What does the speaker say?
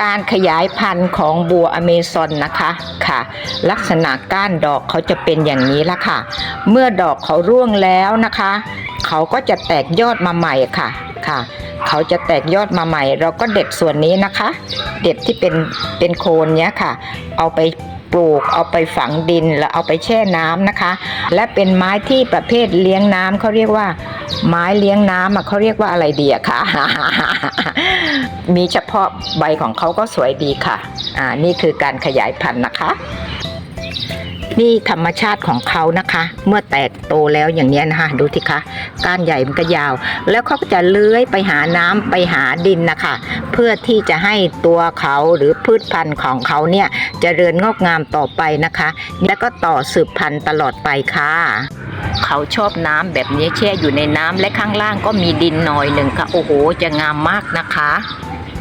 การขยายพันธุ์ของบัวอเมซอนนะคะค่ะ ลักษณะก้านดอกเขาจะเป็นอย่างนี้ละค่ะ เมื่อดอกเขาร่วงแล้วนะคะ เขาก็จะแตกยอดมาใหม่ค่ะค่ะ เขาจะแตกยอดมาใหม่ เราก็เด็ดส่วนนี้นะคะ เด็ดที่เป็นเป็นโคนเนี้ยค่ะ เอาไป ลูก เอาไปฝังดินแล้วเอาไปแช่น้ำนะคะ และเป็นไม้ที่ประเภทเลี้ยงน้ำเขาเรียกว่า ไม้เลี้ยงน้ำอะเขาเรียกว่าอะไรดีอะคะมีเฉพาะใบของเขาก็สวยดีค่ะ อ่า นี่คือการขยายพันธุ์นะคะ นี่ธรรมชาติของเขานะคะ เมื่อแตกโตแล้วอย่างนี้นะคะ ดูสิคะก้านใหญ่มันก็ยาว แล้วเขาก็จะเลื้อยไปหาน้ำไปหาดินนะคะ เพื่อที่จะให้ตัวเขาหรือพืชพันธุ์ของเขาเนี่ยจเจริญงอกงามต่อไปนะคะ แล้วก็ต่อสืบพันธุ์ตลอดไปค่ะ เขาชอบน้ำแบบนี้แช่อยู่ในน้ำและข้างล่างก็มีดินหน่อยหนึ่งค่ะ โอ้โห จะงามมากนะคะ